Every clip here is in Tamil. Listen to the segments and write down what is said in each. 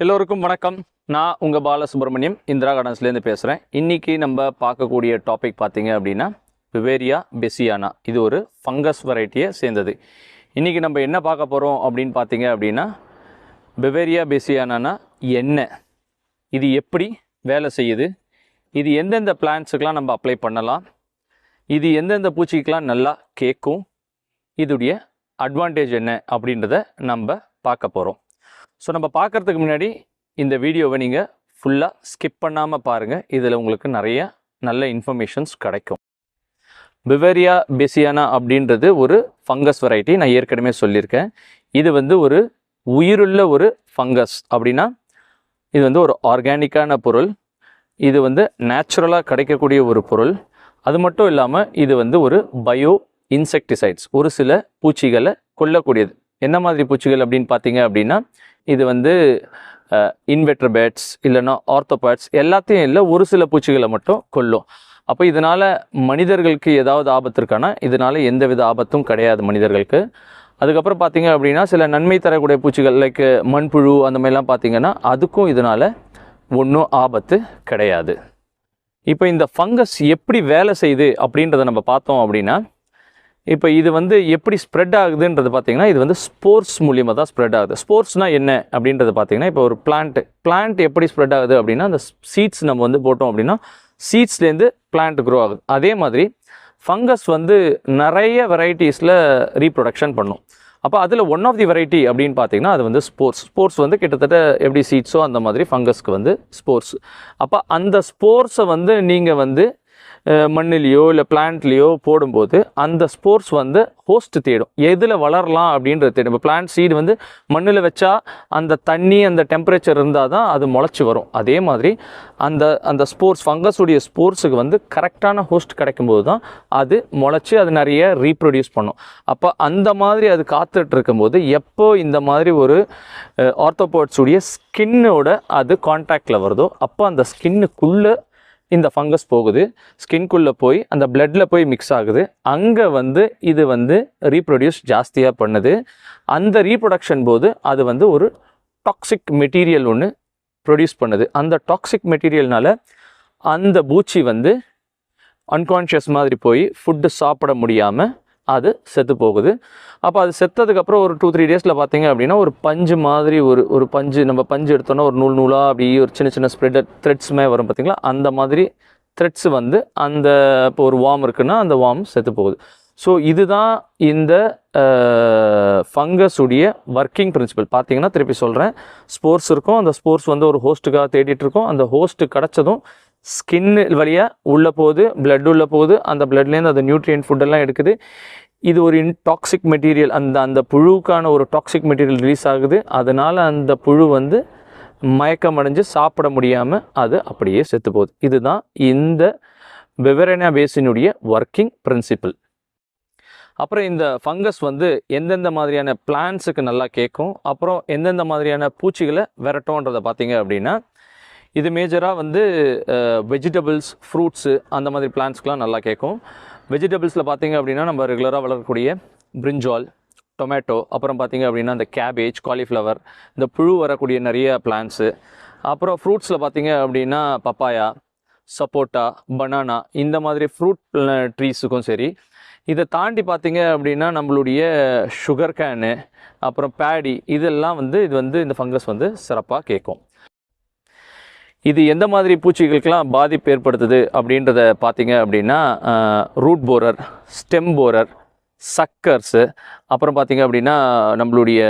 எல்லோருக்கும் வணக்கம். நான் உங்கள் பாலசுப்ரமணியம் இந்திரா கார்டன்ஸ்லேருந்து பேசுகிறேன் இன்றைக்கி நம்ம பார்க்கக்கூடிய டாபிக் பார்த்தீங்க அப்படின்னா விவேரியா பெசியானா. இது ஒரு ஃபங்கஸ் வெரைட்டியை சேர்ந்தது. இன்றைக்கி நம்ம என்ன பார்க்க போகிறோம் அப்படின்னு பார்த்தீங்க அப்படின்னா பெவேரியா பெசியானானா என்ன? இது எப்படி வேலை செய்யுது? இது எந்தெந்த பிளான்ஸுக்கெலாம் நம்ம அப்ளை பண்ணலாம்? இது எந்தெந்த பூச்சிக்கெலாம் நல்லா கேட்கும்? இதுடைய அட்வான்டேஜ் என்ன அப்படின்றத நம்ம பார்க்க போகிறோம் ஸோ நம்ம பார்க்குறதுக்கு முன்னாடி இந்த வீடியோவை நீங்கள் ஃபுல்லாக ஸ்கிப் பண்ணாமல் பாருங்கள் இதில் உங்களுக்கு நிறைய நல்ல இன்ஃபர்மேஷன்ஸ் கிடைக்கும். பிவேரியா பெசியானா அப்படின்றது ஒரு ஃபங்கஸ் வெரைட்டி நான் ஏற்கனவே சொல்லியிருக்கேன். இது வந்து ஒரு உயிருள்ள ஒரு ஃபங்கஸ் அப்படின்னா இது வந்து ஒரு ஆர்கானிக்கான பொருள். இது வந்து நேச்சுரலாக கிடைக்கக்கூடிய ஒரு பொருள். அது மட்டும் இல்லாமல் இது வந்து ஒரு பயோ இன்செக்டிசைட்ஸ் ஒரு சில பூச்சிகளை கொல்லக்கூடியது. என்ன மாதிரி பூச்சிகள் அப்படின்னு பார்த்தீங்க அப்படின்னா இது வந்து இன்வெட்ரபேட்ஸ் இல்லைன்னா ஆர்த்தோபேட்ஸ் எல்லாத்தையும் இல்லை ஒரு சில பூச்சிகளை மட்டும் கொல்லும். அப்போ இதனால் மனிதர்களுக்கு ஏதாவது ஆபத்து இருக்கானா இதனால் எந்தவித ஆபத்தும் கிடையாது மனிதர்களுக்கு. அதுக்கப்புறம் பார்த்தீங்க அப்படின்னா சில நன்மை தரக்கூடிய பூச்சிகள் லைக் மண்புழு அந்த மாதிரிலாம் பார்த்தீங்கன்னா அதுக்கும் இதனால் ஒன்றும் ஆபத்து கிடையாது. இப்போ இந்த ஃபங்கஸ் எப்படி வேலை செய்யுது அப்படின்றத நம்ம பார்த்தோம் அப்படின்னா இப்போ இது வந்து எப்படி ஸ்ப்ரெட் ஆகுதுன்றது பார்த்தீங்கன்னா இது வந்து ஸ்போர்ட்ஸ் மூலியமாக தான் ஸ்ப்ரெட் ஆகுது. ஸ்போர்ட்ஸ்னால் என்ன அப்படின்றது பார்த்தீங்கன்னா இப்போ ஒரு பிளான்ட் பிளான்ட் எப்படி ஸ்ப்ரெட் ஆகுது அப்படின்னா அந்த சீட்ஸ் நம்ம வந்து போட்டோம் அப்படின்னா சீட்ஸ்லேருந்து பிளான்ட் க்ரோ ஆகுது. அதே மாதிரி ஃபங்கஸ் வந்து நிறைய வெரைட்டிஸில் ரீப்ரொடக்ஷன் பண்ணும். அப்போ அதில் ஒன் ஆஃப் தி வெரைட்டி அப்படின்னு பார்த்தீங்கன்னா அது வந்து ஸ்போர்ட்ஸ் ஸ்போர்ட்ஸ் வந்து கிட்டத்தட்ட எப்படி சீட்ஸோ அந்த மாதிரி ஃபங்கஸ்க்கு வந்து ஸ்போர்ட்ஸ் அப்போ அந்த ஸ்போர்ட்ஸை வந்து நீங்கள் வந்து மண்ணுலேயோ இல்லை பிளான்ட்லேயோ போடும்போது அந்த ஸ்போர்ட்ஸ் வந்து ஹோஸ்ட் தேடும். எதில் வளரலாம் அப்படின்றது தேடும். இப்போ பிளான்ட் சீடு வந்து மண்ணில் வச்சா அந்த தண்ணி அந்த டெம்பரேச்சர் இருந்தால் தான் அது முளைச்சி வரும். அதே மாதிரி அந்த அந்த ஸ்போர்ட்ஸ் ஃபங்கஸுடைய ஸ்போர்ட்ஸுக்கு வந்து கரெக்டான ஹோஸ்ட் கிடைக்கும்போது தான் அது முளைச்சி அது நிறைய ரீப்ரொடியூஸ் பண்ணும். அப்போ அந்த மாதிரி அது காத்துட்டு இருக்கும்போது எப்போ இந்த மாதிரி ஒரு ஆர்த்தோபோட்ஸுடைய ஸ்கின்னோட அது கான்டாக்டில் வருதோ அப்போ அந்த ஸ்கின்னுக்குள்ளே இந்த ஃபங்கஸ் போகுது. ஸ்கின்குள்ளே போய் அந்த பிளட்டில் போய் மிக்ஸ் ஆகுது. அங்கே வந்து இது வந்து ரீப்ரொடியூஸ் ஜாஸ்தியாக பண்ணுது. அந்த ரீப்ரொடக்ஷன் போது அது வந்து ஒரு டாக்ஸிக் மெட்டீரியல் ஒன்று ப்ரொடியூஸ் பண்ணுது. அந்த டாக்ஸிக் மெட்டீரியல்னால அந்த பூச்சி வந்து அன்கான்ஷியஸ் மாதிரி போய் ஃபுட்டு சாப்பிட முடியாமல் அது செத்து போகுது அப்போ அது செத்ததுக்கப்புறம் ஒரு டூ த்ரீ டேஸில் பார்த்தீங்க அப்படின்னா ஒரு பஞ்சு மாதிரி ஒரு ஒரு பஞ்சு நம்ம பஞ்சு எடுத்தோன்னா ஒரு நூல் நூலாக அப்படி ஒரு சின்ன சின்ன ஸ்ப்ரெட் த்ரெட்ஸுமே வரும் பார்த்தீங்களா அந்த மாதிரி த்ரெட்ஸ் வந்து அந்த இப்போ ஒரு வார்ம் இருக்குன்னா அந்த வார்ம் செத்து போகுது ஸோ இதுதான் இந்த ஃபங்கஸுடைய ஒர்க்கிங் பிரின்சிபல் பார்த்தீங்கன்னா திருப்பி சொல்கிறேன் ஸ்போர்ட்ஸ் இருக்கும். அந்த ஸ்போர்ட்ஸ் வந்து ஒரு ஹோஸ்ட்டுக்காக தேடிட்டு இருக்கோம். அந்த ஹோஸ்ட்டு கிடச்சதும் ஸ்கின்னு வழியாக உள்ளே போகுது பிளட் உள்ளே போகுது. அந்த பிளட்லேருந்து அந்த நியூட்ரியன்ட் ஃபுட்டெல்லாம் எடுக்குது. இது ஒரு டாக்ஸிக் மெட்டீரியல் அந்த அந்த புழுவுக்கான ஒரு டாக்ஸிக் மெட்டீரியல் ரிலீஸ் ஆகுது. அதனால் அந்த புழு வந்து மயக்கம் அடைஞ்சு சாப்பிட முடியாமல் அது அப்படியே செத்து போகுது. இதுதான் இந்த வெவரேனா பேசினுடைய ஒர்க்கிங் பிரின்சிபிள் அப்புறம் இந்த ஃபங்கஸ் வந்து எந்தெந்த மாதிரியான பிளான்ஸுக்கு நல்லா கேட்கும். அப்புறம் எந்தெந்த மாதிரியான பூச்சிகளை விரட்டோன்றதை பார்த்தீங்க அப்படின்னா இது மேஜராக வந்து வெஜிடபிள்ஸ் ஃப்ரூட்ஸு அந்த மாதிரி பிளான்ஸ்க்கெலாம் நல்லா கேட்கும். வெஜிடபிள்ஸில் பார்த்தீங்க அப்படின்னா நம்ம ரெகுலராக வளரக்கூடிய பிரிஞ்சால் டொமேட்டோ அப்புறம் பார்த்தீங்க அப்படின்னா இந்த கேபேஜ் காலிஃப்ளவர் இந்த புழு வரக்கூடிய நிறைய பிளான்ஸு அப்புறம் ஃப்ரூட்ஸில் பார்த்தீங்க அப்படின்னா பப்பாயா சப்போட்டா பனானா இந்த மாதிரி ஃப்ரூட் ட்ரீஸுக்கும் சரி. இதை தாண்டி பார்த்திங்க அப்படின்னா நம்மளுடைய சுகர் கேனு அப்புறம் பேடி இதெல்லாம் வந்து இது வந்து இந்த ஃபங்கஸ் வந்து சிறப்பாக கேட்கும். இது எந்த மாதிரி பூச்சிகளுக்கெல்லாம் பாதிப்பு ஏற்படுத்துது அப்படின்றத பார்த்தீங்க அப்படின்னா root borer stem borer suckers அப்புறம் பார்த்தீங்க அப்படின்னா நம்மளுடைய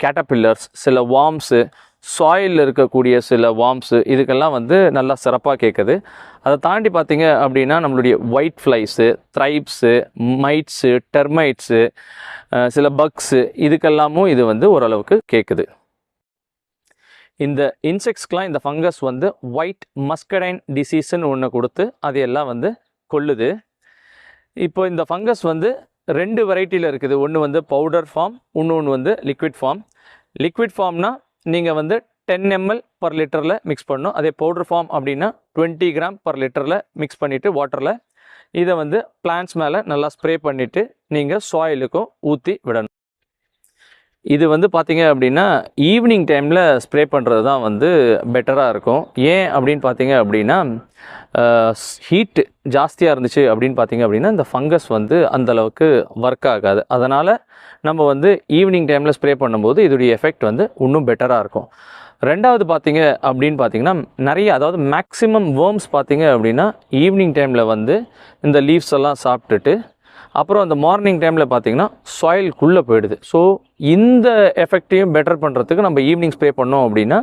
கேட்டபில்லர்ஸ் சில வார்ம்ஸு சாயிலில் இருக்கக்கூடிய சில வாம்ஸு இதுக்கெல்லாம் வந்து நல்லா சிறப்பாக கேட்குது அதை தாண்டி பார்த்தீங்க அப்படின்னா நம்மளுடைய ஒயிட் ஃப்ளைஸு த்ரைப்ஸு மைட்ஸு டெர்மைட்ஸு சில பக்ஸு இதுக்கெல்லாமும் இது வந்து ஓரளவுக்கு கேட்குது இந்த இன்செக்ட்ஸ்க்கெலாம் இந்த ஃபங்கஸ் வந்து ஒயிட் மஸ்கடைன் டிசீஸ்ன்னு ஒன்று கொடுத்து அதையெல்லாம் வந்து கொல்லுது. இப்போ இந்த ஃபங்கஸ் வந்து ரெண்டு வெரைட்டியில் இருக்குது. ஒன்று வந்து பவுடர் ஃபார்ம் இன்னொன்று வந்து லிக்விட் ஃபார்ம் லிக்விட் ஃபார்ம்னா நீங்கள் வந்து டென் எம்எல் பர் லிட்டரில் மிக்ஸ் பண்ணணும். அதே பவுடர் ஃபார்ம் அப்படின்னா டுவெண்ட்டி கிராம் பர் லிட்டரில் மிக்ஸ் பண்ணிவிட்டு வாட்டரில் இதை வந்து பிளான்ஸ் மேலே நல்லா ஸ்ப்ரே பண்ணிவிட்டு நீங்கள் சாயிலுக்கும் ஊற்றி விடணும். இது வந்து பார்த்தீங்க அப்படின்னா ஈவினிங் டைமில் ஸ்ப்ரே பண்ணுறது தான் வந்து பெட்டராக இருக்கும். ஏன் அப்படின்னு பார்த்தீங்க அப்படின்னா ஹீட்டு ஜாஸ்தியாக இருந்துச்சு அப்படின்னு பார்த்தீங்க அப்படின்னா இந்த ஃபங்கஸ் வந்து அந்த அளவுக்கு ஒர்க் ஆகாது. அதனால் நம்ம வந்து ஈவினிங் டைமில் ஸ்ப்ரே பண்ணும்போது இதோடைய எஃபெக்ட் வந்து இன்னும் பெட்டராக இருக்கும். ரெண்டாவது பார்த்தீங்க அப்படின்னு பார்த்தீங்கன்னா நிறைய அதாவது மேக்ஸிமம் வேர்ம்ஸ் பார்த்தீங்க அப்படின்னா ஈவினிங் டைமில் வந்து இந்த லீவ்ஸ் எல்லாம் சாப்பிட்டுட்டு அப்புறம் அந்த மார்னிங் டைமில் பார்த்தீங்கன்னா சாயில்குள்ளே போயிடுது. ஸோ இந்த எஃபெக்டையும் பெட்டர் பண்ணுறதுக்கு நம்ம ஈவினிங் ஸ்ப்ரே பண்ணோம் அப்படின்னா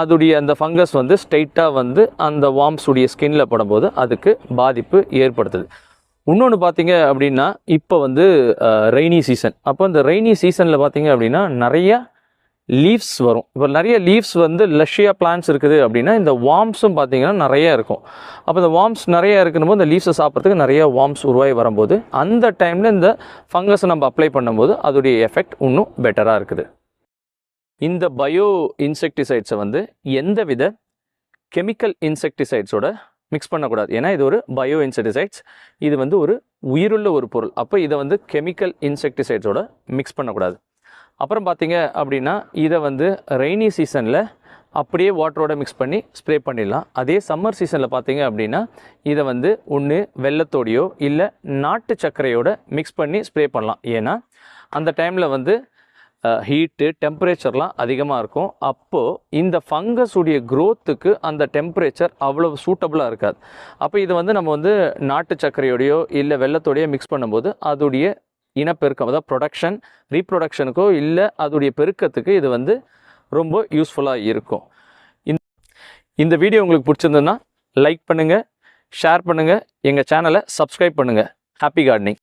அதுடைய அந்த ஃபங்கஸ் வந்து ஸ்ட்ரைட்டாக வந்து அந்த வார்ம்ஸ் உடைய ஸ்கின்ல படும்போது அதுக்கு பாதிப்பு ஏற்படுத்துது. இன்னொன்று பார்த்தீங்க அப்படின்னா இப்போ வந்து ரெய்னி சீசன் அப்போ இந்த ரெய்னி சீசனில் பார்த்தீங்க அப்படின்னா நிறையா லீவ்ஸ் வரும். இப்போ நிறைய லீவ்ஸ் வந்து லஷ்யா பிளான்ஸ் இருக்குது அப்படின்னா இந்த வார்ம்ஸும் பார்த்தீங்கன்னா நிறைய இருக்கும். அப்போ இந்த வார்ம்ஸ் நிறைய இருக்கும்போது இந்த லீவ்ஸை சாப்பிட்றதுக்கு நிறைய வார்ம்ஸ் உருவாகி வரும்போது அந்த டைமில் இந்த ஃபங்கஸை நம்ம அப்ளை பண்ணும்போது அதோடைய எஃபெக்ட் இன்னும் பெட்டராக இருக்குது. இந்த பயோ இன்செக்டிசைட்ஸை வந்து எந்த வித கெமிக்கல் இன்செக்டிசைட்ஸோட மிக்ஸ் பண்ணக்கூடாது. ஏன்னா இது ஒரு பயோ இன்செக்டிசைட்ஸ் இது வந்து ஒரு உயிருள்ள ஒரு பொருள். அப்போ இதை வந்து கெமிக்கல் இன்செக்டிசைட்ஸோட மிக்ஸ் பண்ணக்கூடாது. அப்புறம் பார்த்தீங்க அப்படின்னா இதை வந்து ரெய்னி சீசனில் அப்படியே வாட்டரோட மிக்ஸ் பண்ணி ஸ்ப்ரே பண்ணிடலாம். அதே சம்மர் சீசனில் பார்த்தீங்க அப்படின்னா இதை வந்து ஒன்று வெள்ளத்தோடையோ இல்லை நாட்டு சர்க்கரையோட மிக்ஸ் பண்ணி ஸ்ப்ரே பண்ணலாம். ஏன்னா அந்த டைமில் வந்து ஹீட்டு டெம்பரேச்சர்லாம் அதிகமாக இருக்கும். அப்போது இந்த ஃபங்கஸ் உடைய க்ரோத்துக்கு அந்த டெம்பரேச்சர் அவ்வளோ சூட்டபுளாக இருக்காது. அப்போ இது வந்து நம்ம வந்து நாட்டு சர்க்கரையோடையோ இல்லை வெள்ளத்தோடையோ மிக்ஸ் பண்ணும்போது அதோடைய இனப்பெருக்கம் அதாவது ப்ரொடக்ஷன் ரீப்ரொடக்ஷனுக்கோ இல்லை அதோடைய பெருக்கத்துக்கு இது வந்து ரொம்ப யூஸ்ஃபுல்லாக இருக்கும். இந்த இந்த வீடியோ உங்களுக்கு பிடிச்சிருந்ததுன்னா லைக் பண்ணுங்கள் ஷேர் பண்ணுங்கள் எங்கள் சேனலை சப்ஸ்கிரைப் பண்ணுங்கள் ஹாப்பி கார்டனிங்